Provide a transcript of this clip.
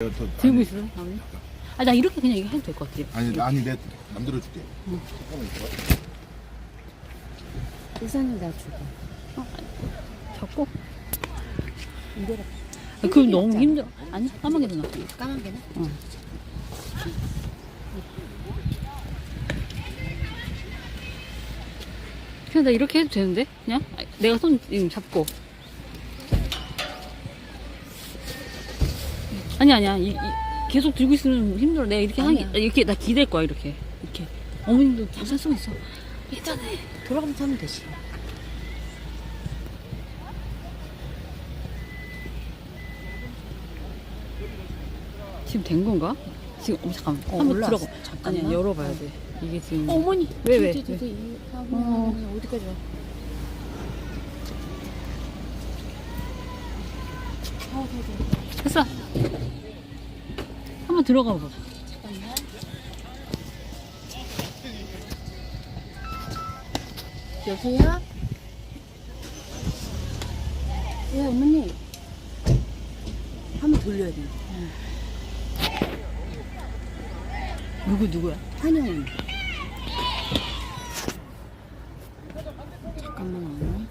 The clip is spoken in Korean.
들고 아니, 있어, 다음에. 아, 나 이렇게 그냥 이거 해도 될 것 같아. 아니 아니 내 만들어 줄게. 잠깐만 있어. 우산을 나 주고. 잡고. 이대로 아, 그럼 너무 힘들어. 아니, 까만 게더 나. 까만 게나? 그냥 나 이렇게 해도 되는데? 그냥? 아, 내가 손 지금 잡고. 아니, 아니야. 이, 이, 계속 들고 있으면 힘들어. 내가 이렇게 아니야. 이렇게, 나 기댈 거야, 이렇게. 이렇게. 어머님도 잠깐 수 있어. 괜찮아. 돌아가면서 하면 되지. 지금 된 건가? 지금, 어, 잠깐만. 어, 한번 올라왔어. 들어가. 잠깐만. 아니야, 열어봐야 돼. 이게 지금. 어 머니. 왜, 왜, 왜? 이 어. 어. 어디까지 와? 아, 더, 더. 됐어. 한번 들어가 봐. 잠깐만. 여보세요? 예, 어머니. 한번 돌려야 돼. 누구, 누구야? 한영은. 잠깐만, 어머니.